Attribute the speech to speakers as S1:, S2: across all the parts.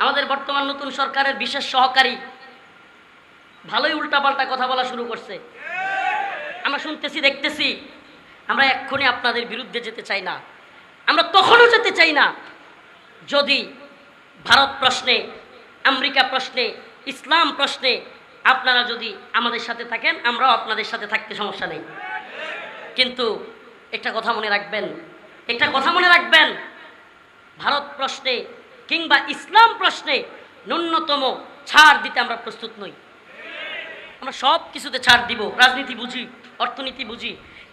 S1: আমাদের বর্তমান নতুন সরকারের বিশেষ সহকারী ভালোই উল্টাপাল্টা কথা বলা শুরু করছে। আমরা শুনতেছি, দেখতেছি। আমরা এক্ষুনি আপনাদের বিরুদ্ধে যেতে চাই না। আমরা তখনও যেতে চাই না যদি ভারত প্রশ্নে, আমেরিকা প্রশ্নে, ইসলাম প্রশ্নে আপনারা যদি আমাদের সাথে থাকেন, আমরাও আপনাদের সাথে থাকতে সমস্যা নেই। কিন্তু একটা কথা মনে রাখবেন, একটা কথা মনে রাখবেন। ভারত প্রশ্নে কিংবা ইসলাম প্রশ্নে ন্যূনতম ছাড় দিতে আমরা প্রস্তুত নই। আমরা সব কিছুতে ছাড় দিব। রাজনীতি বুঝি, অর্থনীতি বুঝি,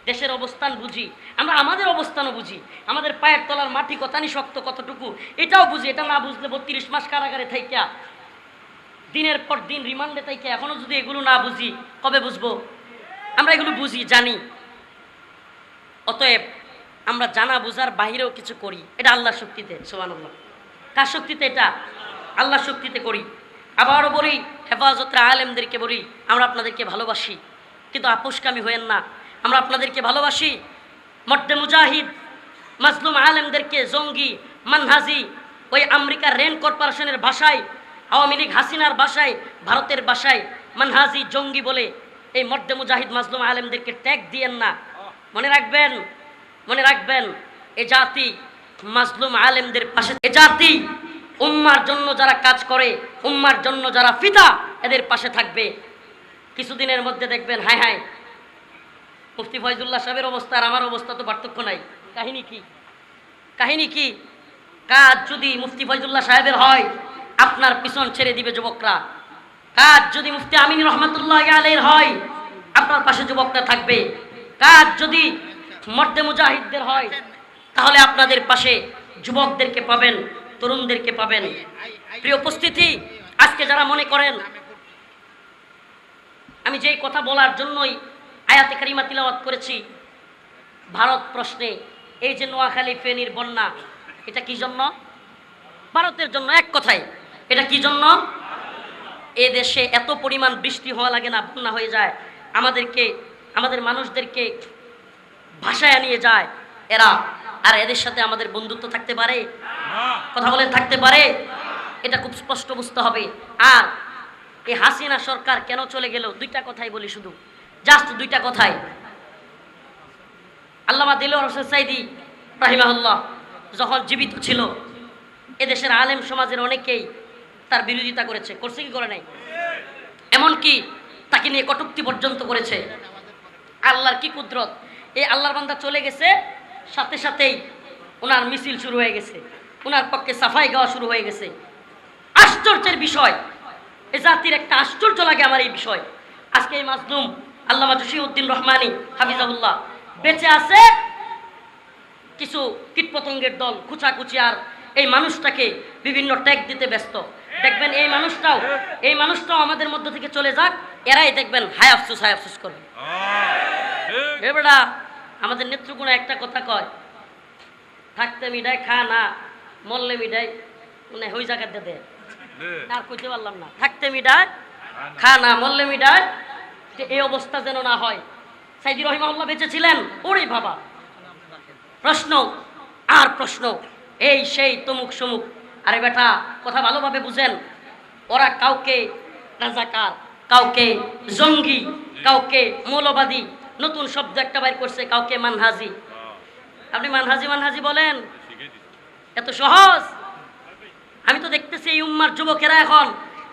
S1: দেশের অবস্থান বুঝি, আমরা আমাদের অবস্থানও বুঝি, আমাদের পায়ের তলার মাটি কতানি শক্ত কতটুকু, এটাও বুঝি, এটা না বুঝলে বত্রিশ মাস কারাগারে থাইকা, দিনের পর দিন রিমান্ডে থাইকা এখনও যদি এগুলো না বুঝি, কবে বুঝব? আমরা এগুলো বুঝি, জানি। অতএব আমরা জানা বোঝার বাহিরেও কিছু করি, এটা আল্লাহ শক্তিতে সোমান আল্লাহ কার শক্তিতে এটা? আল্লাহ শক্তিতে করি। আবারও বলি, হেফাজতের আলেমদেরকে বলি, আমরা আপনাদেরকে ভালোবাসি। কিন্তু আপোষকামী হয়েন না। আমরা আপনাদেরকে ভালোবাসি। মড্ডে মুজাহিদ, মাজলুম আলেমদেরকে, জঙ্গি, মানহাজি, ওই আমেরিকার রেন কর্পোরেশনের ভাষায় আওয়ামী লীগ হাসিনার ভাষায় ভারতের ভাষায় মানহাজি, জঙ্গি বলে এই মড্ডে মুজাহিদ, মাজলুম আলেমদেরকে ট্যাগ দিয়েন না। মনে রাখবেন মনে রাখবেন, এ জাতি মাজলুম আলেমদের পাশে এ জাতি, উম্মার জন্য যারা কাজ করে, উম্মার জন্য যারা ফিতা এদের পাশে থাকবে। কিছুদিনের মধ্যে দেখবেন, হায় হায়, মুফতি ফয়জুল্লাহ সাহেবের অবস্থা আর আমার অবস্থা তো পার্থক্য নাই। কাহিনী কি? কাহিনী কি? কাজ যদি মুফতি ফয়জুল্লাহ সাহেবের হয়, আপনার পিছন ছেড়ে দিবে যুবকরা। কাজ যদি মুফতি আমিন রহমতুল্লাহ আলের হয়, আপনার পাশে যুবকরা থাকবে। কাজ যদি মর্দে মুজাহিদদের হয় তাহলে আপনাদের পাশে যুবকদেরকে পাবেন, তরুণদেরকে পাবেন। প্রিয় উপস্থিতি, আজকে যারা মনে করেন, আমি যেই কথা বলার জন্যই আয়াতে কারিমা তিলাওয়াত করেছি, ভারত প্রশ্নে, এই যে নোয়াখালী ফেনীর বন্যা, এটা কি জন্য? ভারতের জন্য এক কথায়, এটা কি জন্য? এ দেশে এত পরিমাণ বৃষ্টি হওয়া লাগে না, বন্যা হয়ে যায়, আমাদেরকে, আমাদের মানুষদেরকে ভাষায় নিয়ে যায় এরা। আর এদের সাথে আমাদের বন্ধুত্ব থাকতে পারে? কথা বলেন, থাকতে পারে? এটা খুব স্পষ্ট বুঝতে হবে। আর এই হাসিনা সরকার কেন চলে গেল? দুইটা কথাই বলি শুধু। জাস্ট দুইটা কথাই। আল্লামা দিল সাইদি, রাহিমাহুল্লাহ, যখন জীবিত ছিল, এদেশের আলেম সমাজের অনেকেই তার বিরোধিতা করেছে। করছে কি, করে নাই? এমনকি তাকে নিয়ে কটুক্তি পর্যন্ত করেছে। আল্লাহর কি কুদরত? এই আল্লাহর বান্দা চলে গেছে সাথে সাথেই ওনার মিছিল শুরু হয়ে গেছে। ওনার পক্ষে সাফাই গাওয়া শুরু হয়ে গেছে। আশ্চর্যের বিষয় এ জাতির একটা আশ্চর্য লাগে আমার এই বিষয়। আজকে এই মাজলুম আল্লামা জসিউদ্দিন রহমানি হাফিজাউল্লাহ বেঁচে আছে কিছু কীটপতঙ্গের দল খুচাকুচি আর এই মানুষটাকে বিভিন্ন ট্যাগ দিতে ব্যস্ত। দেখবেন এই মানুষটাও এই মানুষটাও আমাদের মধ্য থেকে চলে যাক এরাই দেখবেন হায় আফসুস হায় আফসুস করবে। এবারা আমাদের নেতৃগুণ একটা কথা কয় থাকতে মিডাই খা না মরলে মিডাই মানে ওই জায়গাতে দেয় আর কইতে পারলাম না থাকতে মিডাই খা না মরলে মিডাই এই অবস্থা যেন না হয়। সাইদি রহিমাল্লাহ বেঁচে ছিলেন ওরে বাবা। প্রশ্ন আর প্রশ্ন এই সেই তমুক সমুক। আরে বেটা কথা ভালোভাবে বুঝেন ওরা কাউকে রাজাকার কাউকে জঙ্গি কাউকে মৌলবাদী নতুন শব্দ একটা বাইর করছে কাউকে মানহাজি। আপনি মানহাজি মানহাজি বলেন? এত সহজ? আমি তো দেখতেছি এই উম্মার যুবকেরা এখন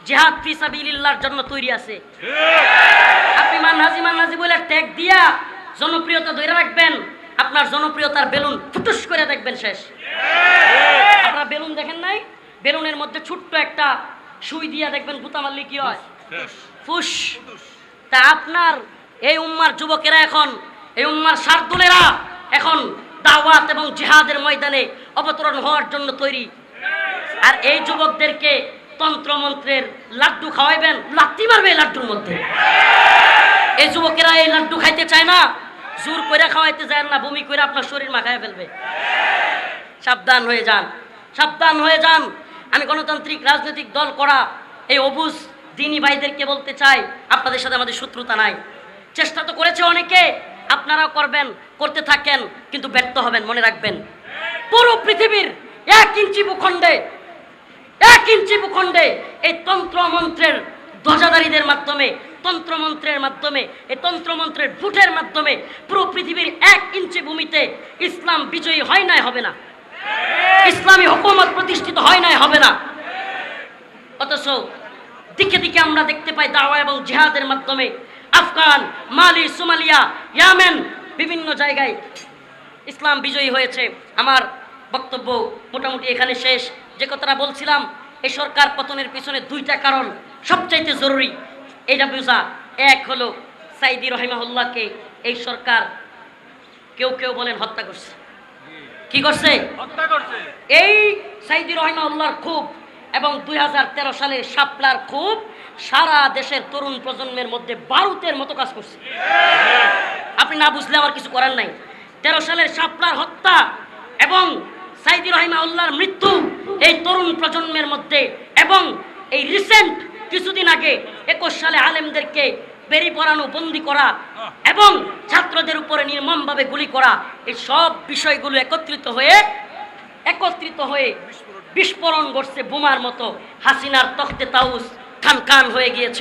S1: জেহাদ ফি সাবিলিল্লাহর জন্য তৈরি আছে। আপনি মানহাজি মানহাজি বলে ট্যাগ দিয়া জনপ্রিয়তা ধরে রাখবেন আপনার জনপ্রিয়তার বেলুন ফুটুস করে দেখবেন শেষ। আপনারা বেলুন দেখেন নাই? বেলুনের মধ্যে ছোট্ট একটা সুই দিয়া দেখবেন গুতা মারলে কি হয়? ফুস। তা আপনার এই উম্মার যুবকেরা এখন, এই উম্মার শার্দুলেরা এখন দাওয়াত এবং জিহাদের ময়দানে অবতরণ হওয়ার জন্য তৈরি। আর এই যুবকদেরকে তন্ত্রমন্ত্রের লাড্ডু খাওয়াইবেন, লাত্তি মারবে এই লাড্ডুর মধ্যে। এই যুবকেরা এই লাড্ডু খাইতে চায় না, জোর করে খাওয়াইতে যায় না, বমি করে আপনার শরীর মাখায় ফেলবে। সাবধান হয়ে যান, সাবধান হয়ে যান। আমি গণতান্ত্রিক রাজনৈতিক দল করা এই অবুজ দিনী ভাইদেরকে বলতে চাই, আপনাদের সাথে আমাদের শত্রুতা নাই। চেষ্টা তো করেছে অনেকে। আপনারাও করবেন, করতে থাকেন, কিন্তু ব্যর্থ হবেন, মনে রাখবেন। পুরো পৃথিবীর এক ইঞ্চি ভূখণ্ডে, এক ইঞ্চি ভূখণ্ডে এই তন্ত্র মন্ত্রের ধ্বজাধারীদের মাধ্যমে, তন্ত্রমন্ত্রের মাধ্যমে, এই তন্ত্রমন্ত্রের ভোটের মাধ্যমে পুরো পৃথিবীর এক ইঞ্চি ভূমিতে ইসলাম বিজয়ী হয় নাই, হবে না। ইসলামী হুকুমত প্রতিষ্ঠিত হয় নাই, হবে না। অথচ দিকে দিকে আমরা দেখতে পাই দাওয়া এবং জিহাদের মাধ্যমে আফগান মালি সোমালিয়া ইয়ামেন বিভিন্ন জায়গায় ইসলাম বিজয়ী হয়েছে। আমার বক্তব্য মোটামুটি এখানে শেষ। যে কথাটা বলছিলাম এই সরকার পতনের পিছনে দুইটা কারণ সবচাইতে জরুরি। এইটা বুঝা এক হলো সাইদি রহিমাহুল্লাহকে এই সরকার কেউ কেউ বলেন হত্যা করছে। কি করছে?
S2: হত্যা করছে।
S1: এই সাইদি রহিমাউল্লাহর খুব এবং দুই সালের শাপলার খুব সারা দেশের তরুণ প্রজন্মের মধ্যে বারুতের মতো কাজ করছে। আপনি না বুঝলে আমার কিছু করার নাই। তেরো সালের শাপলার হত্যা এবং সাইদি রহিমাউল্লাহর মৃত্যু এই তরুণ প্রজন্মের মধ্যে এবং এই রিসেন্ট কিছুদিন আগে একুশ সালে আলেমদেরকে বেরি পড়ানো বন্দি করা এবং ছাত্রদের উপরে নির্মমভাবে গুলি করা, এই সব বিষয়গুলো একত্রিত হয়ে একত্রিত হয়ে বিস্ফোরণ ঘটছে বোমার মতো হাসিনার তখতে তাউস। খান হয়ে গিয়েছে।